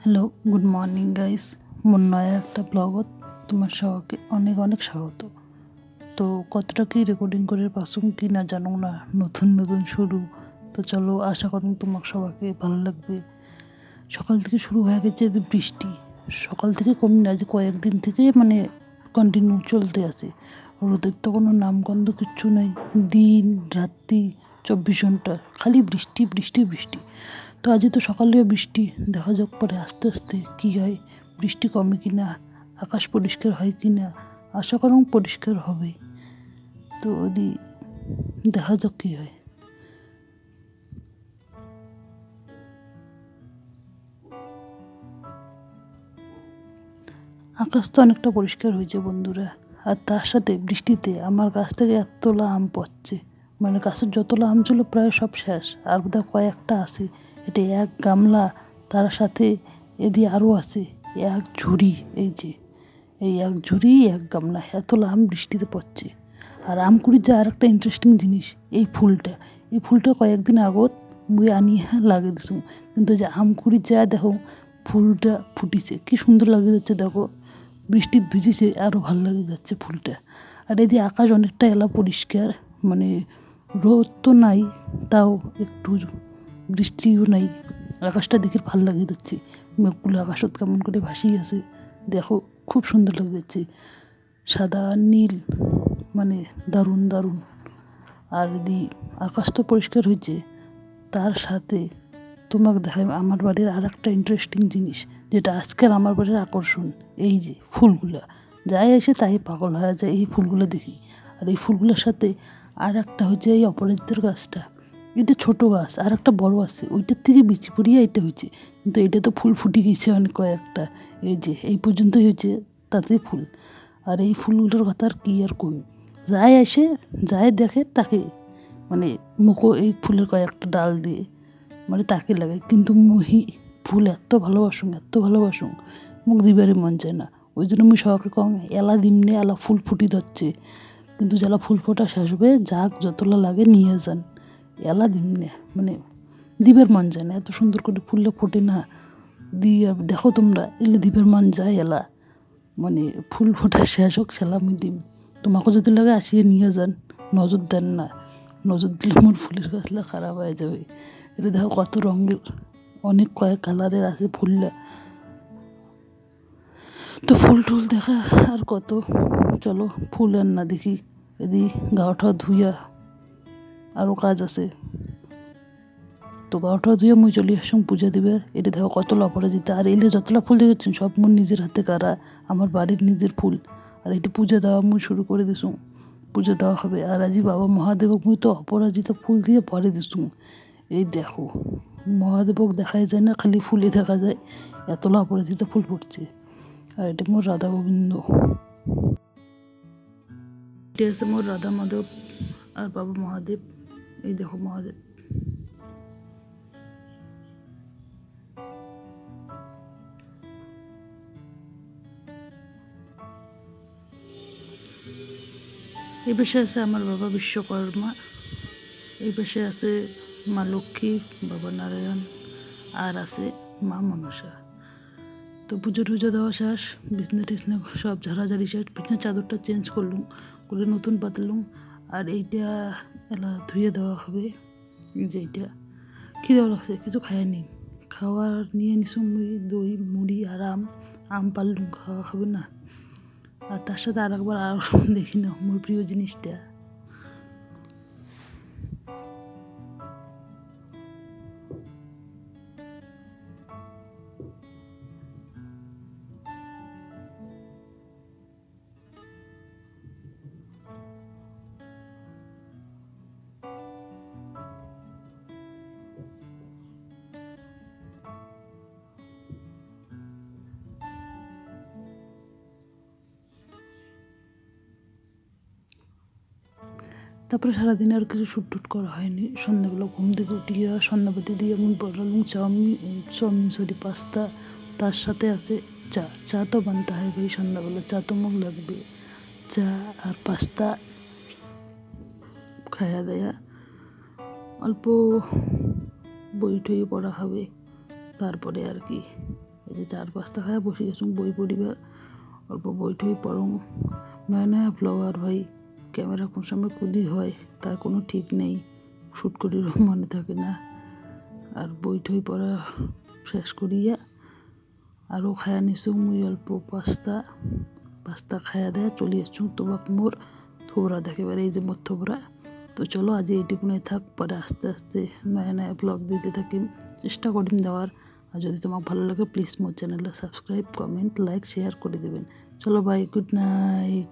Hello good morning guys more একটা ব্লগত তোমার সবাইকে অনেক অনেক স্বাগত। তো কতটা কি রেকর্ডিং করে পাসুম কি না জানো না, নতুন নতুন শুরু। তো চলো আশা করুন তোমার সবাইকে ভালো লাগবে। সকাল থেকে শুরু হয়ে গেছে বৃষ্টি। সকাল থেকে কমে না যে কয়েকদিন থেকে মানে কন্টিনিউ চলতে আছে। রোদের তো কোনো নামগন্ধ কিচ্ছু নাই। দিন, রাত্রি, চব্বিশ ঘণ্টা, খালি বৃষ্টি বৃষ্টি বৃষ্টি। তো আজকে তো সকালে বৃষ্টি। দেখা যাক পরে আস্তে আস্তে কী হয়। বৃষ্টি কমে কি না আকাশ পরিষ্কার হয় কি না আশা করুন পরিষ্কার হবে। তো যদি দেখা যাক কী হয়। আকাশ তো অনেকটা পরিষ্কার হয়েছে বন্ধুরা। আর তার সাথে বৃষ্টিতে আমার গাছ থেকে এতলা আম পড়ছে। মানে গাছের যতলা আম ছিল প্রায় সব শেষ। আর বোধহয় কয়েকটা আছে। এটা এক গামলা, তার সাথে এদি আরও আছে, এক ঝুড়ি, এই যে। এই এক ঝুড়ি, এক গামলা এতলা আম বৃষ্টিতে পড়ছে। আর আমকুড়ির যে আর একটা ইন্টারেস্টিং জিনিস, এই ফুলটা। এই ফুলটা কয়েকদিন আগত মুই আনিয়ে লাগিয়ে দিছো কিন্তু যে আমকুড়ির যা দেখো, ফুলটা ফুটিছে, কি সুন্দর লাগে যাচ্ছে দেখো। বৃষ্টির ভিজেছে আরও ভালো লাগে যাচ্ছে ফুলটা। আর এদি আকাশ অনেকটা এলা পরিষ্কার মানে রোদ তো নাই, তাও একটু বৃষ্টিও নাই। আকাশটা দেখে ভালো লাগে যাচ্ছে। মেঘগুলো আকাশত কেমন করে ভাসিয়ে আছে। দেখো, খুব সুন্দর লাগে যাচ্ছে। সাদা আর নীল মানে দারুণ দারুণ। আর যদি আকাশ তো পরিষ্কার হয়েছে, তার সাথে তোমাকে দেখাই, আমার বাড়ির আর একটা ইন্টারেস্টিং জিনিস, যেটা আজকের আমার বাড়ির আকর্ষণ, এই যে ফুলগুলা। যাই এসে তাই পাগল হয়ে যায় এই ফুলগুলো দেখি। আর এই ফুলগুলোর সাথে আর একটা হচ্ছে এই অপরাজিতার গাছটা। এটা ছোট গাছ, আর একটা বড় আছে, ওইটার থেকে বিচি পড়িয়ে এটা হয়েছে। কিন্তু এটা তো ফুল ফুটে গেছে অনেক কয়েকটা। এই যে, এই পর্যন্তই হয়েছে তাতে ফুল। আর এই ফুলগুলোর কথা আর কী আর কমি যাই আসে যাই দেখে তাকে মানে মুখো, এই ফুলের কয়েকটা ডাল দিয়ে মানে তাকে লাগে কিন্তু মহি ফুল এত ভালোবাসুন এত ভালোবাসুন, মুখ দিবারই মন চায় না। ওই জন্য আমি সবাইকে কম, এলা দিমনে এলা ফুল ফুটি ধরছে। কিন্তু যারা ফুল ফোটা শেষ হবে, যাক যতলা লাগে নিয়ে যান। এলা দিন দিমনে মানে দিবের মন যায় না, এত সুন্দর করে ফুললে ফোটে না। দিয়ে দেখো তোমরা, এলে দিবের মন যায় এলা। মানে ফুল ফোটা শেষ হোক, সেলা আমি দিম। তোমাকে যদি লাগে আসিয়ে নিয়ে যান, নজর দেন না। নজর দিলে মোর ফুলের গাছলা খারাপ হয়ে যাবে। এটা দেখো কত রঙের, অনেক কয়েক কালারের আছে ফুলটা তো ফুল টুল দেখা আর কত, চলো ফুল আর না দেখি। এদি গাওটা ধুইয়া আরও কাজ আছে। তো গাওটা ধুয়ে মুই চলে আসলাম পূজা দিবার। এটা দেখো কতলা অপরাজিতা আর এলে যতলা ফুল দেখেছেন, সব মোর নিজের হাতে কারা। আমার বাড়ির নিজের ফুল। আর এটি পূজা দেওয়া মুই শুরু করে দিছুম পুজো দেওয়া হবে। আর আজি বাবা মহাদেবক মুই তো অপরাজিতা ফুল দিয়ে পরে দিছুম এই দেখো, মহাদেবক দেখাই যায় না, খালি ফুলে দেখা যায়। এতলা অপরাজিতা ফুল ফুটছে। আর এটা মোর রাধা গোবিন্দ। এটা আছে মোর রাধা মাধব আর বাবা মহাদেব। এই দেখো মহাদেব। এই পাশে আছে আমার বাবা বিশ্বকর্মা। এই পাশে আছে মা লক্ষ্মী, বাবা নারায়ণ, আর আছে মা মনসা। তো পুজো টুজো দেওয়া শেষ, বিছনা টিছনা সব ঝাড়াঝাড়ি শেষ বিছনা চাদরটা চেঞ্জ করলুম করে নতুন পাতলুম আর এইটা এলা ধুয়ে দেওয়া হবে। যে এইটা। কী দেওয়া লাগছে, কিছু খায়নি খাওয়ার নিয়ে নিছুম মুড়ি, দই, মুড়ি আর আম। আম পারলুম খাওয়া হবে না। আর তার সাথে আর একবার আর দেখি না মোর প্রিয় জিনিসটা। তারপরে সারাদিন আর কিছু শ্যুট টুট করা হয়নি। সন্ধ্যাবেলা ঘুম থেকে উঠিয়ে সন্ধ্যাবাতি দিয়ে আমি বললাম চাউমিন চাউমিন সরি পাস্তা তার সাথে আছে চা। চা তো বানতে হয় ভাই সন্ধ্যাবেলা, চা তো মুখ লাগবে। চা আর পাস্তা খায়া দেয়া। অল্প বই টই পড়া হবে, তারপরে আর কি। এই যে চার পাঁচটা খায় বসে গেছুম বই পড়িবার। অল্প বই টই পড়ং নয়া নয়া ব্লগার ভাই। ক্যামেরা কোন সময় কুদি হয়, তার কোনো ঠিক নেই। শ্যুট করিরও মনে থাকে না। আর বই টই পড়া শেষ করিয়া আরও খায়া নিছু মুই অল্প পাস্তা পাস্তা খায়া দেয়া চলে আসছুম তোবাক মোর থোবরা দেখাবার এই যে মোর থোবরা। তো চলো আজ এইটুকুনে থাক, পরে আস্তে আস্তে নয়া নয়া ব্লগ দিতে থাকি। চেষ্টা করিম দেওয়ার। আর যদি তোমার ভালো লাগে প্লিজ মোর চ্যানেলটা সাবস্ক্রাইব কমেন্ট লাইক শেয়ার করে দেবেন। চলো বাই গুড নাইট